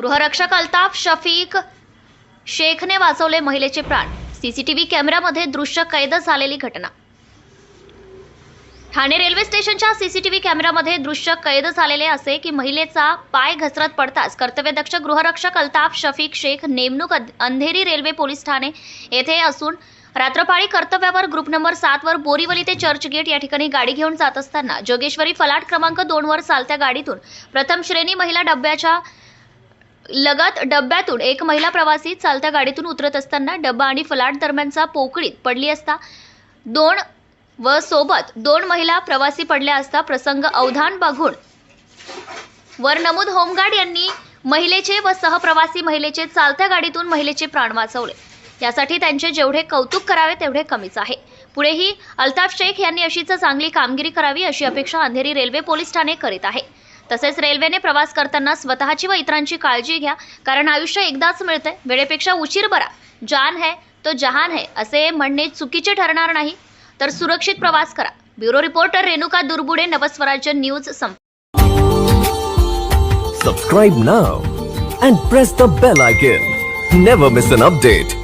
गृहरक्षक अल्ताफ शफीक शेखने वाचवले महिलेचे प्राण. सीसीटीव्ही कॅमेऱ्यामध्ये दृश्य कैद झालेली घटना. ठाणे रेल्वे स्टेशनच्या सीसीटीव्ही कॅमेऱ्यामध्ये दृश्य कैद झालेले असे की महिलेचा पाय घसरत पडताच कर्तव्यदक्ष गृहरक्षक अल्ताफ शफीक शेख नेमणूक अंधेरी रेल्वे पोलीस ठाणे येथे असून रात्रपाळी कर्तव्यावर ग्रुप नंबर सातवर बोरीवली ते चर्चगेट या ठिकाणी गाडी घेऊन जात असताना जोगेश्वरी फलाट क्रमांक दोनवर चालत्या गाडीतून प्रथम श्रेणी महिला डब्याच्या लगत डब्यातून एक महिला प्रवासी चालत्या गाडीतून उतरत असताना डब्बा आणि फलाट दरम्यानचा पोकळीत पडली असता दोन व सोबत दोन महिला प्रवासी पडल्या असता प्रसंग अवधान बघून. वर नमूद होमगार्ड यांनी महिलेचे व सहप्रवासी महिलेचे चालत्या गाडीतून महिलेचे प्राण वाचवले. यासाठी त्यांचे जेवढे कौतुक करावे तेवढे कमीच आहे. पुढेही अल्ताफ शेख यांनी अशीच चांगली कामगिरी करावी अशी अपेक्षा अंधेरी रेल्वे पोलीस ठाणे करीत आहे. तसेच रेल्वेने प्रवास करताना स्वतःची व इतरांची काळजी घ्या कारण आयुष्य एकदाच मिळतंय. वेळेपेक्षा उशीर बरा. जान है तो जहान है असे म्हणणे चुकीचे ठरणार नाही. तर सुरक्षित प्रवास करा. Bureau reporter Renuka Durbude Navswarajya news sub now and press the bell icon never miss an update.